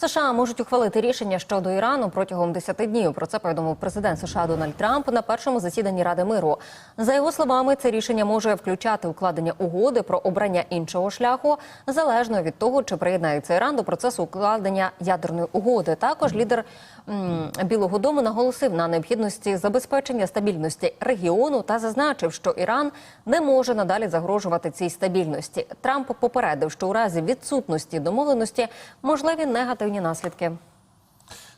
США можуть ухвалити рішення щодо Ірану протягом 10 днів. Про це повідомив президент США Дональд Трамп на першому засіданні Ради миру. За його словами, це рішення може включати укладення угоди про обрання іншого шляху, залежно від того, чи приєднається Іран до процесу укладення ядерної угоди. Також лідер Білого Дому наголосив на необхідності забезпечення стабільності регіону та зазначив, що Іран не може надалі загрожувати цій стабільності. Трамп попередив, що у разі відсутності домовленості можливі негативні наслідки.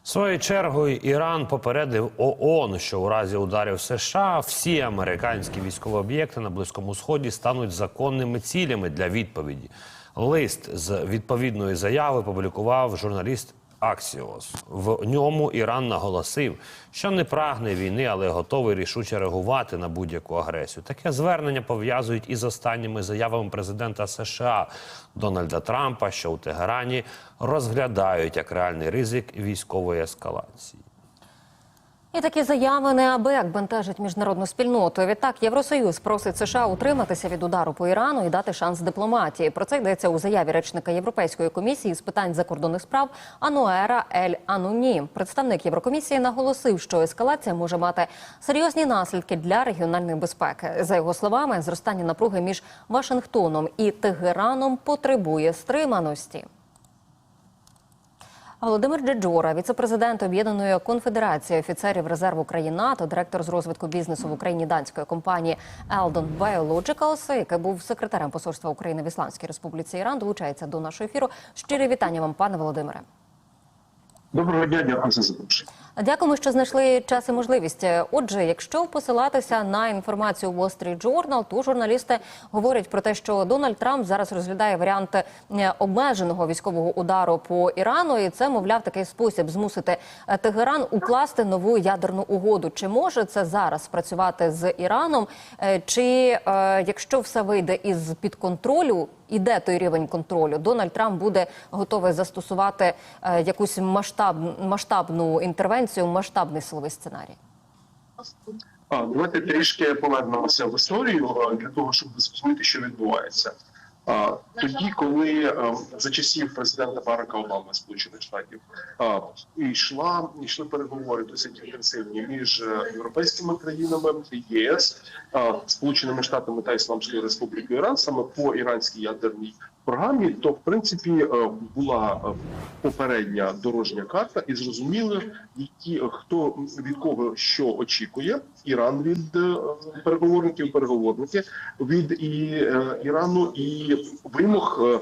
Своєю чергою Іран попередив ООН, що у разі ударів США всі американські військові об'єкти на близькому сході стануть законними цілями для відповіді. Лист з відповідної заяви публікував журналіст Аксіос. В ньому Іран наголосив, що не прагне війни, але готовий рішуче реагувати на будь-яку агресію. Таке звернення пов'язують із останніми заявами президента США Дональда Трампа, що у Тегерані розглядають як реальний ризик військової ескалації. І такі заяви неабияк бентежать міжнародну спільноту. Відтак Євросоюз просить США утриматися від удару по Ірану і дати шанс дипломатії. Про це йдеться у заяві речника Європейської комісії з питань закордонних справ Ануера Ель Ануні. Представник Єврокомісії наголосив, що ескалація може мати серйозні наслідки для регіональної безпеки. За його словами, зростання напруги між Вашингтоном і Тегераном потребує стриманості. Володимир Джеджора, віцепрезидент Об'єднаної конфедерації офіцерів резерву країн НАТО, директор з розвитку бізнесу в Україні данської компанії Eldon Biologicals, який був секретарем посольства України в Ісламській Республіці Іран, долучається до нашого ефіру. Щирі вітання вам, пане Володимире. Доброго дня, дякую за запрошення. Дякуємо, що знайшли час і можливість. Отже, якщо посилатися на інформацію Wall Street Journal, то журналісти говорять про те, що Дональд Трамп зараз розглядає варіант е, обмеженого військового удару по Ірану, і це, мовляв, такий спосіб змусити е, Тегеран укласти нову ядерну угоду. Чи може це зараз спрацювати з Іраном? Е, Чи якщо все вийде із під контролю? Іде той рівень контролю. Дональд Трамп буде готовий застосувати якусь масштаб, масштабну інтервенцію, масштабний силовий сценарій. Давайте трішки повернемося в історію для того, щоб зрозуміти, що відбувається. Тоді, коли за часів президента Барака Обами Сполучених Штатів йшла йшли переговори досить інтенсивні між е, європейськими країнами ЄС, Сполученими Штатами та Ісламською Республікою Іран саме по іранській ядерній програмі, то в принципі е, була е, попередня дорожня карта, і зрозуміли, які хто від кого що очікує. Іран від е, переговорників, переговорники від і е, Ірану і вимог. е,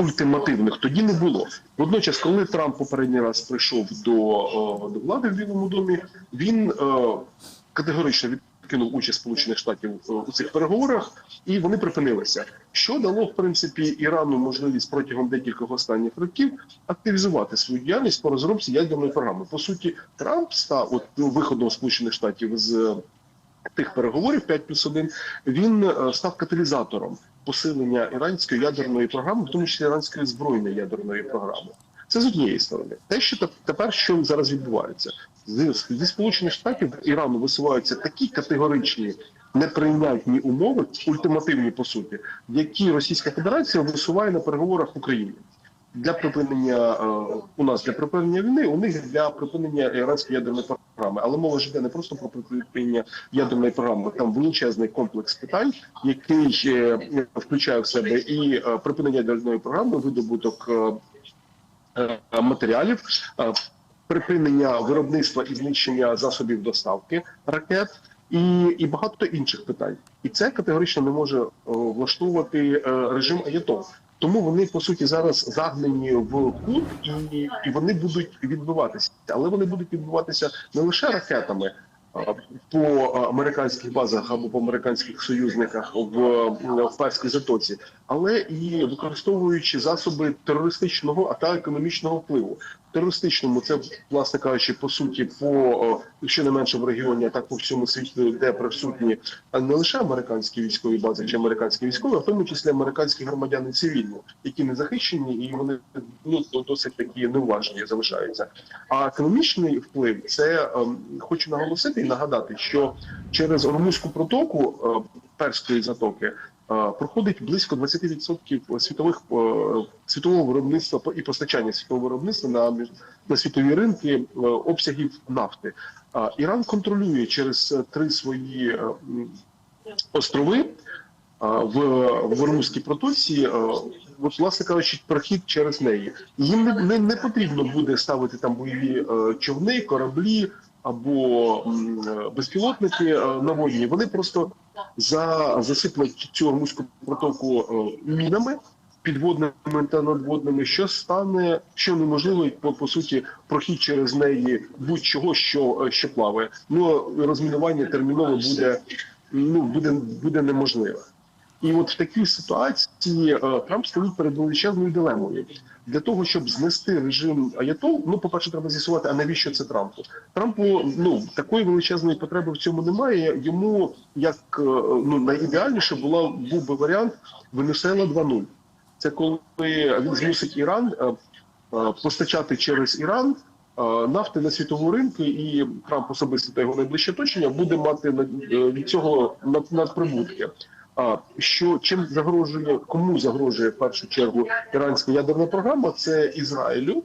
Ультимативних тоді не було. Водночас, коли Трамп попередній раз прийшов до, е, до влади в Білому домі, він е, категорично відкинув участь Сполучених Штатів е, у цих переговорах, і вони припинилися. Що дало в принципі Ірану можливість протягом декількох останніх років активізувати свою діяльність по розробці ядерної програми. По суті, Трамп став от виходом Сполучених Штатів з е, тих переговорів 5 плюс 1, він е, став каталізатором посилення іранської ядерної програми, в тому числі іранської збройної ядерної програми. Це з однієї сторони. Те, що теп- тепер що зараз відбувається, зі сполучених штатів Ірану висуваються такі категоричні неприйнятні умови, ультимативні по суті, які Російська Федерація висуває на переговорах в Україні. Для припинення е, у нас для припинення війни, у них для припинення іранської ядерної програми. Але мова ж йде не просто про припинення ядерної програми. Там величезний комплекс питань, який е, включає в себе і е, припинення ядерної програми, видобуток матеріалів, е, припинення виробництва і знищення засобів доставки ракет. І, і багато інших питань, і це категорично не може е, влаштовувати е, режим АЄТО. Тому вони по суті зараз загнані в кут, і, і вони будуть відбиватися, але вони будуть відбуватися не лише ракетами по американських базах або по американських союзниках в, в Перській затоці, але і використовуючи засоби терористичного та економічного впливу. Терористичному це, власне кажучи, по суті, по якщо не менше в регіоні, а так по всьому світі, де присутні не лише американські військові бази чи американські військові, а в тому числі американські громадяни цивільні, які не захищені, і вони ну досить такі неуважні залишаються. А економічний вплив це ем, хочу наголосити і нагадати, що через Ормузьку протоку е, перської затоки проходить близько 20% світових е, світового виробництва і постачання світового виробництва на на світові ринки е, обсягів нафти. Іран контролює через е, три свої острови в, в Ормузькій протоці, от, власне кажучи, прохід через неї. Їм не, не, не потрібно буде ставити там бойові човни, кораблі або безпілотники е, наводні. Вони просто за, засиплять цю Ормузьку протоку е, мінами. Підводними та надводними, що стане, що неможливо по, по суті прохід через неї будь-чого, що, е, що плаває. Ну розмінування терміново буде ну буде, буде неможливе. І от в такій ситуації е, Трамп стоїть перед величезною дилемою для того, щоб знести режим Аятол. Ну, по перше, треба з'ясувати, а навіщо це Трампу? Трампу ну такої величезної потреби в цьому немає. Йому як е, ну найідеальніше була був би варіант Венесуела 2.0. Це коли він змусить Іран е, е, постачати через Іран нафти на світову ринку, і Трамп особисто та його найближче оточення буде мати від цього над- надприбутки. А що чим загрожує кому загрожує в першу чергу іранська ядерна програма? Це Ізраїлю,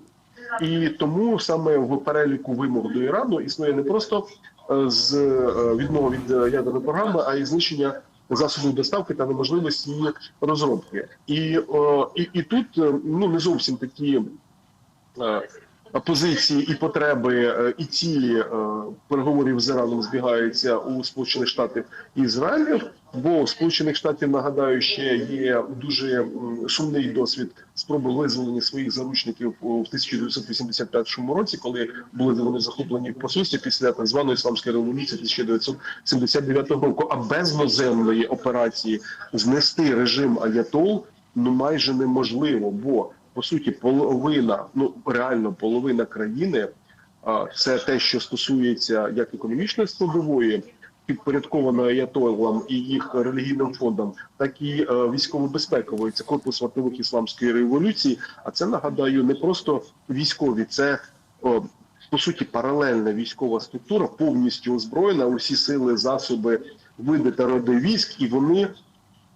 і тому саме в переліку вимог до Ірану існує не просто е, з е, відмова від ядерної програми, а й знищення засобів доставки та неможливості її розробки. І, і, і тут е, ну не зовсім такі. Позиції і потреби е, і цілі е, переговорів з Іраном збігаються у Сполучених Штатів і Ізраїлю. Бо у Сполучених Штатів нагадаю, ще є дуже сумний досвід спроби визволення своїх заручників у- в 1985 році, коли були вони захоплені в посольстві після так званої ісламської революції 1979 року. А без наземної операції знести режим Аятол ну майже неможливо, бо по суті половина, ну реально половина країни, це те, що стосується як економічної складової, підпорядковано Аятолам і їх релігійним фондам, так і е, військово-безпекової. Це корпус вартових ісламської революції. А це нагадаю не просто військові, це по суті паралельна військова структура, повністю озброєна. Усі сили, засоби, види та роди військ, і вони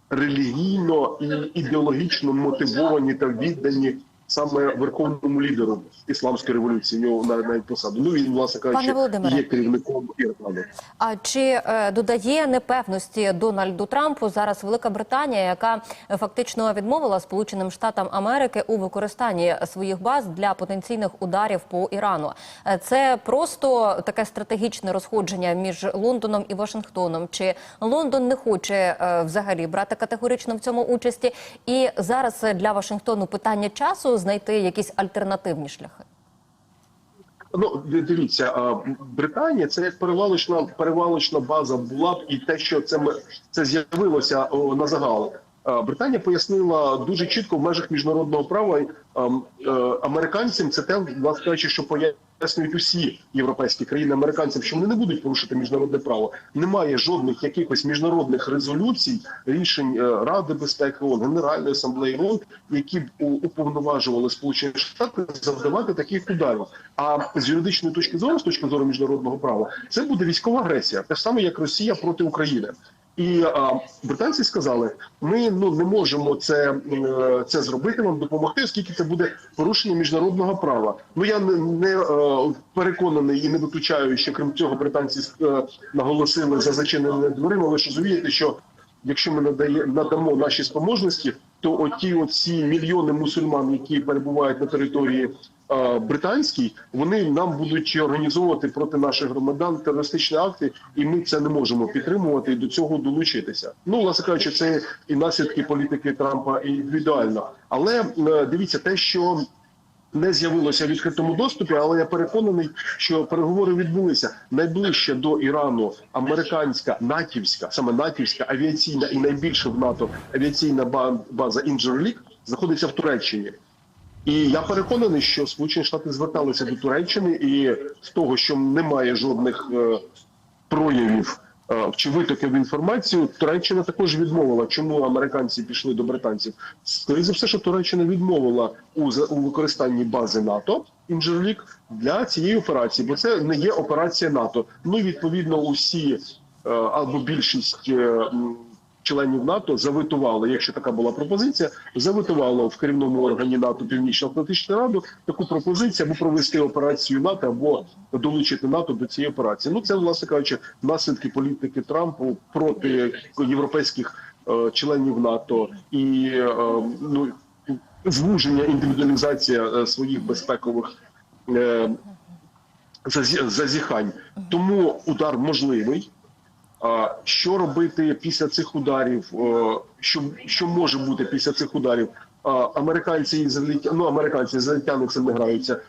релігійно і ідеологічно мотивовані та віддані саме верховному лідеру ісламської революції. У нього навіть посаду. Ну він власне кажучи, є керівником Ірану. А чи е, додає непевності Дональду Трампу зараз Велика Британія, яка фактично відмовила Сполученим Штатам Америки у використанні своїх баз для потенційних ударів по Ірану? Е, Це просто таке стратегічне розходження між Лондоном і Вашингтоном. Чи Лондон не хоче е, взагалі брати категорично в цьому участі? І зараз для Вашингтону питання часу знайти якісь альтернативні шляхи. Ну дивіться, Британія це як перевалочна перевалочна база була б, і те, що це це з'явилося на загал. Британія пояснила дуже чітко в межах міжнародного права е, американцям. Це те, власне що пояснюють усі європейські країни американцям, що вони не будуть порушити міжнародне право. Немає жодних якихось міжнародних резолюцій, рішень е, Ради безпеки ООН, Генеральної асамблеї ООН, які б уповноважували Сполучені Штати завдавати таких ударів. А з юридичної точки зору, з точки зору міжнародного права, це буде військова агресія, те саме як Росія проти України. І а, британці сказали: ми ну не можемо це, е, це зробити, вам допомогти, оскільки це буде порушення міжнародного права. Ну я не, не е, переконаний і не виключаю, що крім цього британці е, наголосили за зачиненими дверима. Ж розумієте, що якщо ми надає, надамо наші спроможності, то оті оці мільйони мусульман, які перебувають на території британській, вони нам будуть організовувати проти наших громадян терористичні акти, і ми це не можемо підтримувати і до цього долучитися. Ну, власне кажучи, це і наслідки політики Трампа індивідуально. Але е, дивіться, те, що не з'явилося в відкритому доступі, але я переконаний, що переговори відбулися найближче до Ірану. Американська натівська, саме натівська авіаційна і найбільше в НАТО авіаційна база Інджерлік знаходиться в Туреччині. І я переконаний, що Сполучені Штати зверталися до Туреччини, і з того, що немає жодних е, проявів е, чи витоків інформації, Туреччина також відмовила. Чому американці пішли до британців? Скоріше за все, що Туреччина відмовила у, у використанні бази НАТО Інжерлік для цієї операції, бо це не є операція НАТО. Ну відповідно усі е, або більшість. е, членів НАТО заветувало, якщо така була пропозиція, заветувало в керівному органі НАТО Північно-Атлантичну Раду таку пропозицію або провести операцію НАТО, або долучити НАТО до цієї операції. Ну це власне кажучи, наслідки політики Трампу проти європейських е, членів НАТО і е, ну звуження індивідуалізація е, своїх безпекових. Е, зазіхань. Тому удар можливий. Що робити після цих ударів? Е, Що, що може бути після цих ударів? Американці ізраїльтя- ну американці ізраїльтяни цим не граються.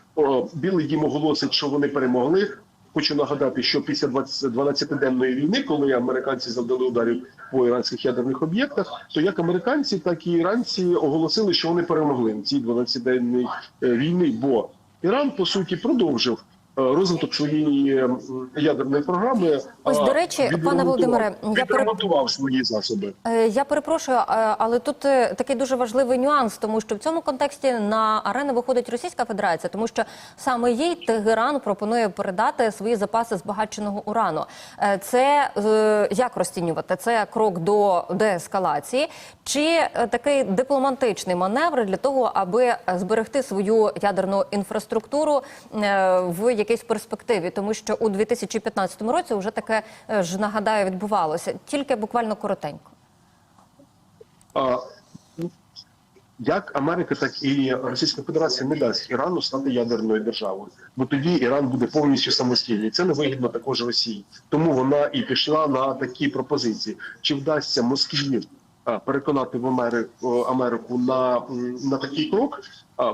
Білий дім оголосить, що вони перемогли. Хочу нагадати, що після 20 12-денної війни, коли американці завдали ударів по іранських ядерних об'єктах, то як американці, так і іранці оголосили, що вони перемогли в цій 12-денній е, війни. Бо Іран по суті продовжив розвиток своєї е, ядерної програми. Ось, до речі, пане Володимире, я пере- свої засоби. Е, Я перепрошую, е, але тут е, такий дуже важливий нюанс, тому що в цьому контексті на арену виходить Російська Федерація, тому що саме їй Тегеран пропонує передати свої запаси збагаченого урану. Е, Це е, як розцінювати? Це крок до деескалації, чи е, такий дипломатичний маневр для того, аби е, зберегти свою ядерну інфраструктуру е, в якійсь перспективі, тому що у 2015 році вже таке е, ж нагадаю відбувалося, тільки буквально коротенько. А, ну, як Америка, так і Російська Федерація не дасть Ірану стати ядерною державою, бо тоді Іран буде повністю самостійний. Це не вигідно також Росії. Тому вона і пішла на такі пропозиції. Чи вдасться Москві переконати в Америку Америку на, на такий крок?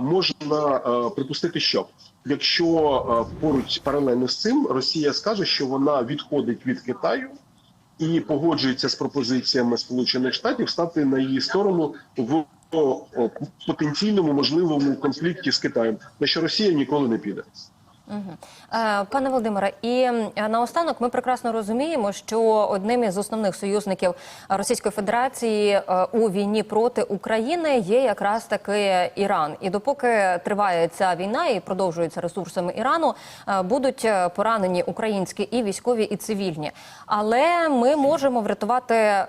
Можна припустити, що якщо поруч паралельно з цим Росія скаже, що вона відходить від Китаю і погоджується з пропозиціями Сполучених Штатів стати на її сторону в потенційному можливому конфлікті з Китаєм, на що Росія ніколи не піде. Е, Пане Володимире, і е, наостанок ми прекрасно розуміємо, що одним із основних союзників Російської Федерації е, у війні проти України є якраз таки Іран. І допоки триває ця війна і продовжується ресурсами Ірану, будуть поранені українські і військові, і цивільні. Але ми можемо врятувати е,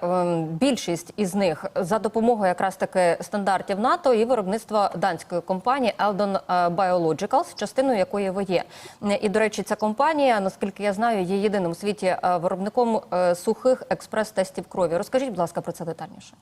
більшість із них за допомогою якраз таки стандартів НАТО і виробництва данської компанії Eldon Biologicals, частиною якої ви є. І до речі, ця компанія, наскільки я знаю, є єдиним у світі е, виробником е, сухих експрес-тестів крові. Розкажіть, будь ласка, про це детальніше.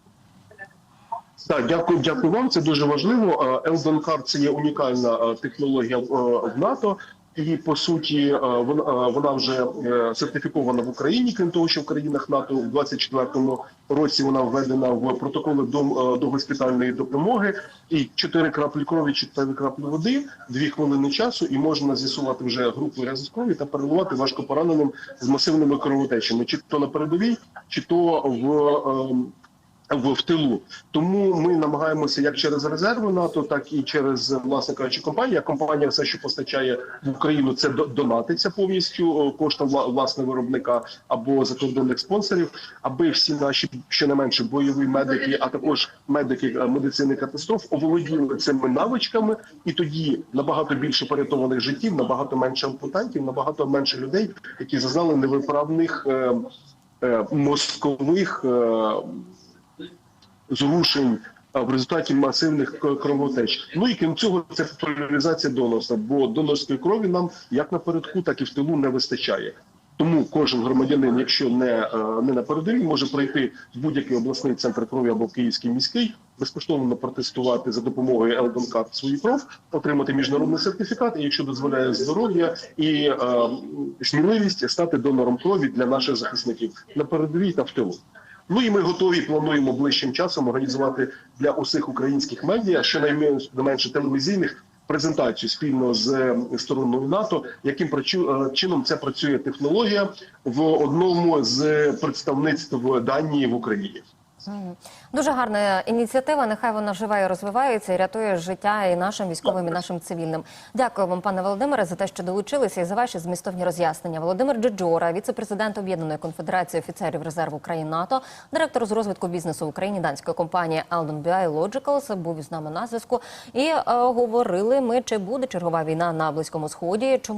Так, дякую, дякую вам. Це дуже важливо. Елдон Кар це є унікальна е, технологія в НАТО. І по суті, е, вона е, вона вже е, сертифікована в Україні, крім того, що в країнах НАТО в 24-му році вона введена в протоколи до, до госпітальної допомоги. І 4 краплі крові, 4 краплі води, 2 хвилини часу, і можна з'ясувати вже групу крові та переливати важкопораненим з масивними кровотечами, чи то на передовій, чи то в. В, в тилу. Тому ми намагаємося як через резерви НАТО, так і через власне кажучи, компанія. Компанія все, що постачає в Україну, це до- донатиться повністю коштом власне виробника або закордонних спонсорів, аби всі наші щонайменше бойові медики, а також медики е, медицини катастроф оволоділи цими навичками, і тоді набагато більше порятованих життів, набагато менше ампутантів, набагато менше людей, які зазнали невиправних е, е, мозкових. Е, зрушень в результаті масивних кровотеч. Ну і крім цього, це популяризація донорства, бо донорської крові нам як напередку, так і в тилу не вистачає. Тому кожен громадянин, якщо не, е, не на передовій, може прийти в будь-який обласний центр крові або Київський міський, безкоштовно протестувати за допомогою Елдонкарт свою кров, отримати міжнародний сертифікат, і якщо дозволяє здоров'я і е, сміливість стати донором крові для наших захисників на передовій та в тилу. Ну і ми готові плануємо ближчим часом організувати для усіх українських медіа, щонайменше найменше телевізійних презентацію спільно з е, стороною НАТО, яким е, чином це працює технологія в одному з представництв Данії в Україні. Дуже гарна ініціатива. Нехай вона живе і розвивається і рятує життя і нашим військовим, і нашим цивільним. Дякую вам, пане Володимире, за те, що долучилися і за ваші змістовні роз'яснення. Володимир Джеджора, віце-президент Об'єднаної конфедерації офіцерів резерву країн НАТО, директор з розвитку бізнесу в Україні данської компанії Eldon Biologicals, був із нами на зв'язку. І е, говорили ми, чи буде чергова війна на близькому сході. Чому